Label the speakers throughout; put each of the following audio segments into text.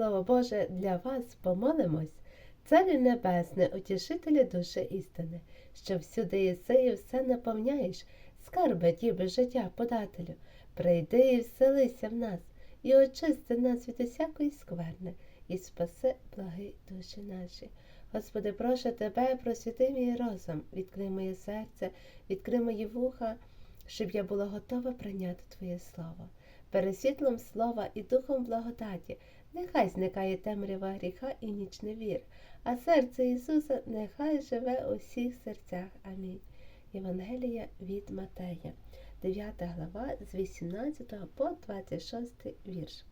Speaker 1: Слово Боже для вас помолимось. Царю Небесне, утішителю душі істини, що всюди єси і все наповняєш, скарби діби життя подателю, прийди і вселися в нас, і очисти нас від усякої скверни, і спаси благи душі наші. Господи, прошу тебе, просвіти мій розум, відкрий моє серце, відкрий мої вуха, щоб я була готова прийняти Твоє Слово. Перед світлом слова і духом благодаті, нехай зникає темрява гріха і нічний вір, а серце Ісуса нехай живе у всіх серцях. Амінь. Євангелія від Матея, 9 глава з 18 по 26 вірш.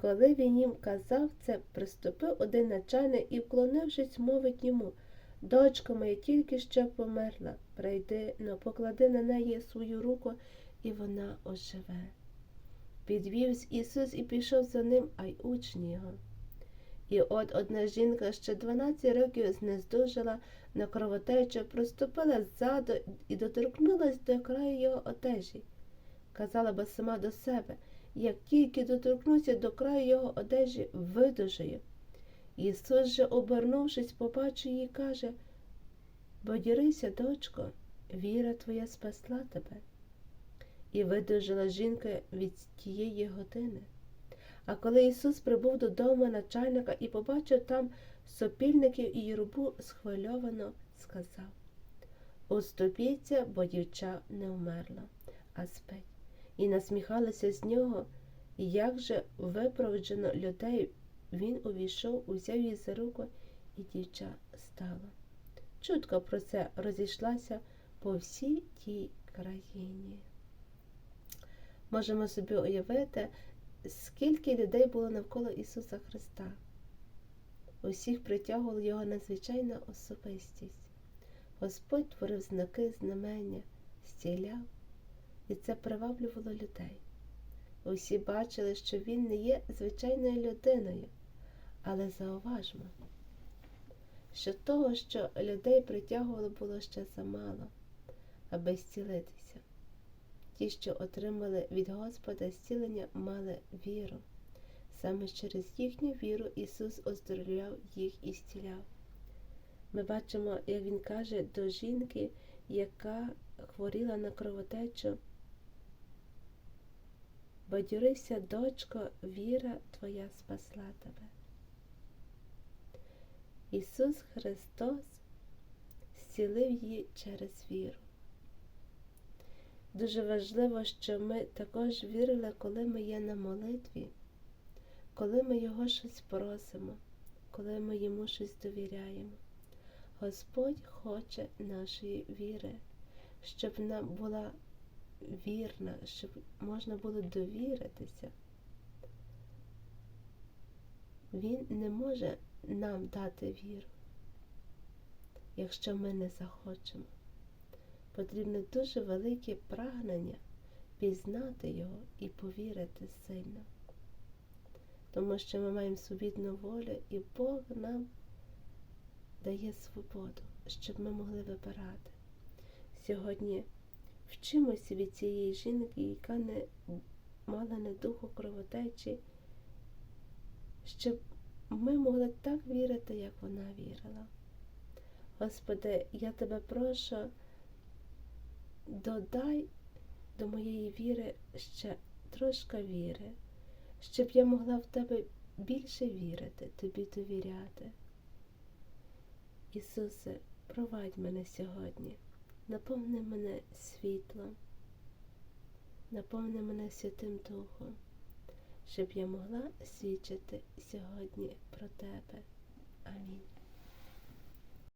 Speaker 1: Коли він їм казав це, приступив один начальник і, вклонившись, мовить йому Дочка моя тільки що померла, прийди, но поклади на неї свою руку, і вона оживе. Підвівсь Ісус і пішов за ним, а й учні його. І от одна жінка ще 12 років знездужала на кровотечу, проступила ззаду і доторкнулась до краю його одежі. Казала би сама до себе, як тільки доторкнуся до краю його одежі, видужаю. Ісус же, обернувшись, побачив її, каже Бодірися, дочко, віра твоя спасла тебе. І видужала жінка від тієї години. А коли Ісус прибув додому начальника і побачив там сопільників і юрбу, схвильовано сказав Уступіться, бо дівча не вмерла, а спить. І насміхалися з нього, як же випроводжено людей, він увійшов, узяв її за руку, і дівча стала. Чутка про це розійшлася по всій тій країні. Можемо собі уявити, скільки людей було навколо Ісуса Христа. Усіх притягувала його надзвичайна особистість. Господь творив знаки, знамення, зціляв, і це приваблювало людей. Усі бачили, що він не є звичайною людиною, але зауважмо, що того, що людей притягувало, було ще замало, аби зцілитися. Ті, що отримали від Господа зцілення, мали віру. Саме через їхню віру Ісус оздоровляв їх і зціляв. Ми бачимо, як Він каже до жінки, яка хворіла на кровотечу. Бадюрися, дочко, віра твоя спасла тебе. Ісус Христос зцілив її через віру. Дуже важливо, що ми також вірили, коли ми є на молитві, коли ми Його щось просимо, коли ми йому щось довіряємо. Господь хоче нашої віри, щоб нам була вірна, щоб можна було довіритися. Він не може нам дати віру, якщо ми не захочемо. Потрібне дуже велике прагнення пізнати його і повірити сильно. Тому що ми маємо свобідну волю, і Бог нам дає свободу, щоб ми могли вибирати. Сьогодні вчимося від цієї жінки, яка не мала не духу кровотечі, щоб ми могли так вірити, як вона вірила. Господи, я тебе прошу, додай до моєї віри ще трошки віри, щоб я могла в тебе більше вірити, тобі довіряти. Ісусе, провадь мене сьогодні, наповни мене світлом, наповни мене Святим Духом, щоб я могла свідчити сьогодні про Тебе. Амінь.